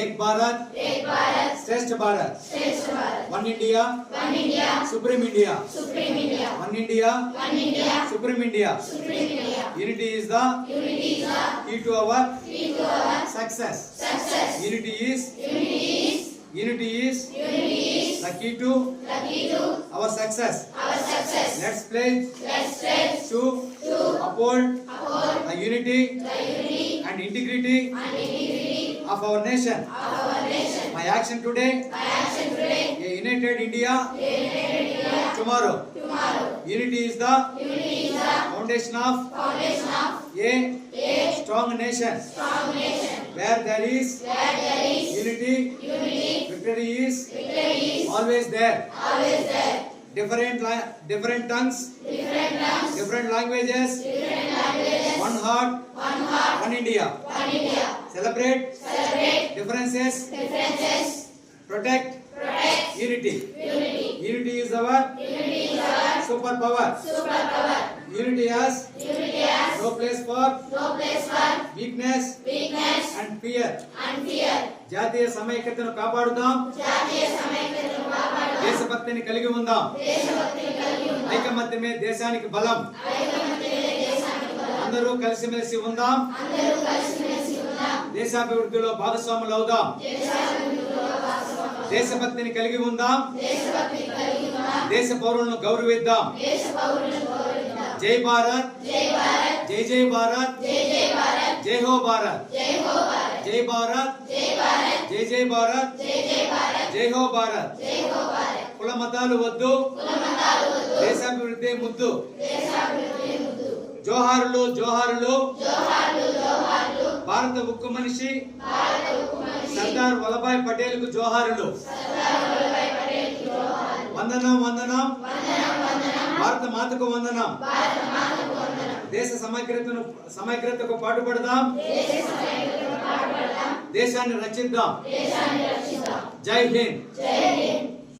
एक भारत एक भारत श्रेष्ठ भारत। श्रेष्ठ Bharat. One India one India supreme India. Supreme India. One India one India supreme India. Supreme India. Unity is the unity is the key to our key to our success success unity is unity is unity is unity is the key to the key to our success our success let's play let's play to to uphold uphold the unity the unity and integrity and integrity of our nation. Of our nation. My action today. By action today. A united india. United India. Tomorrow. Tomorrow. Unity is the unity is the foundation of foundation of a a strong nation. strong nation. Where there is where there is unity unity victory is victory is always there. always there. Different different tongues different tongues different languages different languages unity is our superpower superpower unity has unity has no place for no place for weakness weakness and fear and fear జాతీయ సమైక్యతను కాపాడుదాం దేశభక్తిని కలిగి ఉందాం ఐకమత్యమే దేశానికి బలం అందరూ కలిసిమెలిసి ఉందాం దేశాభివృద్ధిలో భాగస్వాములు అవుదాం దేశభక్తిని కలిగి ఉందాం దేశ పౌరులను గౌరవిద్దాం జై భారత్ జై భారత్ జై జై భారత్ జై జై భారత్ జై హో భారత్ జై హో భారత్ జై భారత్ జై భారత్ జై జై భారత్ జై జై భారత్ జై హో భారత్ జై హో భారత్ కుల మతాలు వద్దు కులమతాలు వద్దు దేశాభివృద్ధి ముద్దు దేశాభివృద్ధి ముద్దు జోహారులు జోహారులు. భారత ఉక్కు మనిషి. సర్దార్ వల్లభాయ్ పటేల్కు జోహారులు. వందనం వందనం. భారత మాతకు వందనం. దేశ సమగ్రతను సమగ్రతకు పాటుపడదాం. దేశాన్ని రచిద్దాం జై హింద్.